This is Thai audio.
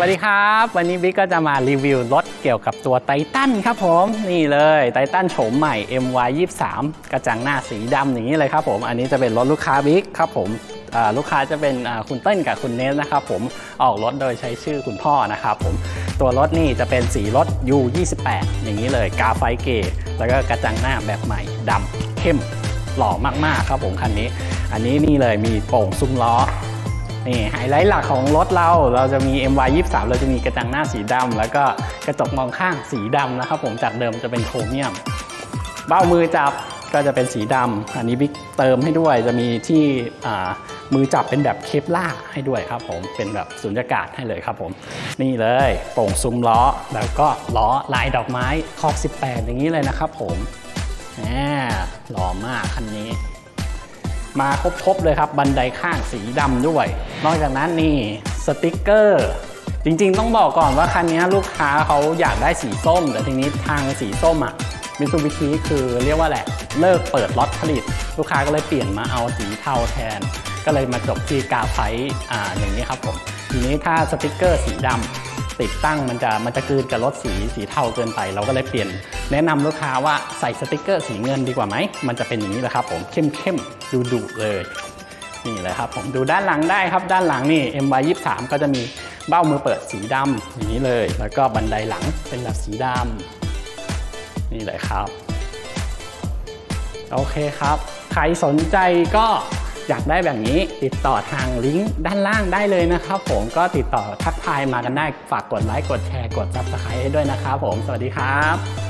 วัสดีครับ วันนี้บิ๊กก็จะมารีวิวรถเกี่ยวกับตัวไททันครับผม นี่เลยไททันโฉมใหม่ MY 23กระจังหน้าสีดำอย่างนี้เลยครับผม อันนี้จะเป็นรถลูกค้าบิ๊กครับผมลูกค้าจะเป็นคุณเต้นกับคุณเนสนะครับผมออกรถโดยใช้ชื่อคุณพ่อนะครับผมตัวรถนี่จะเป็นสีรถ U28 อย่างนี้เลยกาไฟเกแล้วก็กระจังหน้าแบบใหม่ดำเข้มหล่อมากๆครับผมคันนี้ อันนี้นี่เลยมีโป่งซุ้มล้อ นี่ไฮไลท์หลักของรถเราเราจะมี MY 23เราจะมีกระจังหน้าสีดำแล้วก็กระจกมองข้างสีดำนะครับ ผมจากเดิมจะเป็นโครเมียม เบ้ามือจับก็จะเป็นสีดำอันนี้บิ๊กเติมให้ด้วยจะมีที่มือจับเป็นแบบเคปล่าให้ด้วยครับผมเป็นแบบสุญญากาศให้เลยครับผม นี่เลยโป่งซุ้มล้อแล้วก็ล้อลายดอกไม้คอก18 อย่างนี้เลยนะครับผมแหมหล่อมากคันนี้ มาครบๆเลยครับ บันไดข้างสีดำด้วย นอกจากนั้นนี่สติกเกอร์จริงๆ ต้องบอกก่อนว่าคันนี้ลูกค้าเขาอยากได้สีส้ม แต่ทีนี้ทางสีส้มอะมิตซูบิชิคือเรียกว่าแหละ เลิกเปิดล็อตผลิต ลูกค้าก็เลยเปลี่ยนมาเอาสีเทาแทน ก็เลยมาจบที่กาไฟอ่าอย่างนี้ครับผม ทีนี้ถ้าสติกเกอร์สีดำ ติดตั้งมันจะมันจะกืนกับรถสีสีเทาเกินไป เราก็เลยเปลี่ยน แนะนำลูกค้าว่าใส่สติกเกอร์สีเงินดีกว่าไหม มันจะเป็นอย่างนี้แหละครับผมเข้มเข้มดุดุเลยนี่เลยครับผมดูด้านหลังได้ครับด้านหลังนี่ MY 23 ก็จะมีเบ้ามือเปิดสีดำอย่างนี้เลย แล้วก็บันไดหลังเป็นแบบสีดำนี่เลยครับ โอเคครับ ใครสนใจก็ อยากได้แบบนี้ติดต่อทางลิงก์ด้านล่างได้เลยนะครับผมก็ติดต่อทักทายมากันได้ฝากกดไลค์กดแชร์กด subscribe ให้ด้วยนะครับผมสวัสดีครับ